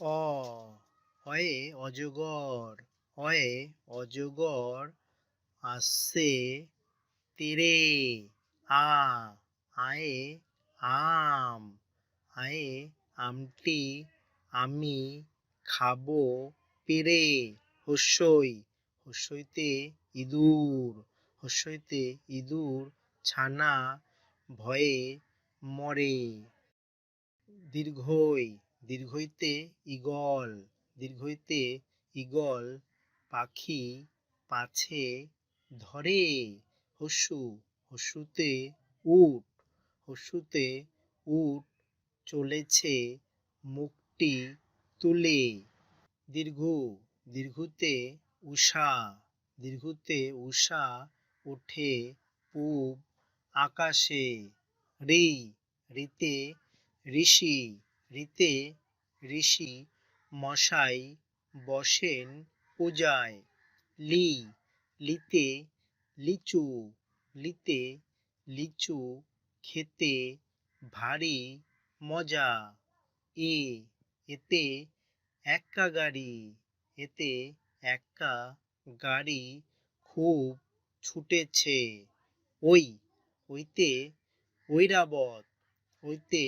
অ অয়ে অজগর অয়ে অজগর আসছে তীরে। আ, আয়ে আম, আয়ে আমটি আমি খাব পেরে। হস্যই, হস্যইতে ইঁদুর হস্যইতে ইঁদুর ছানা ভয়ে মরে। দীর্ঘই দীর্ঘইতে ঈগল দীর্ঘইতে ঈগল পাখি পাছে ধরে। হস্যু, হস্যুতে উট হস্যুতে উট চলেছে মুখটি তুলে। দীর্ঘ, দীর্ঘতে উষা দীর্ঘতে উষা ওঠে পূব আকাশে। ঋ ঋতে ঋষি ঋতে ঋষি মশাই বসেন পূজায়। লি, লিতে লিচু লিতে লিচু খেতে ভারী মজা। এ, এতে এক্কা গাড়ি, এতে এক্কা গাড়ি খুব ছুটেছে। ওই, ওইতে ঐরাবত ওইতে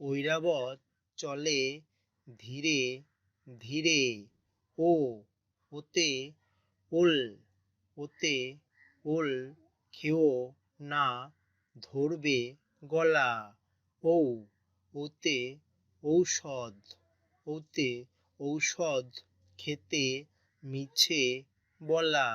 ঐরাবত চলে ধীরে ধীরে, ও, ওতে ওল ওতে ওল খেও না, ধরবে গলা, ঔ, ওতে ঔষধ ওতে ঔষধ খেতে মিছে বলা।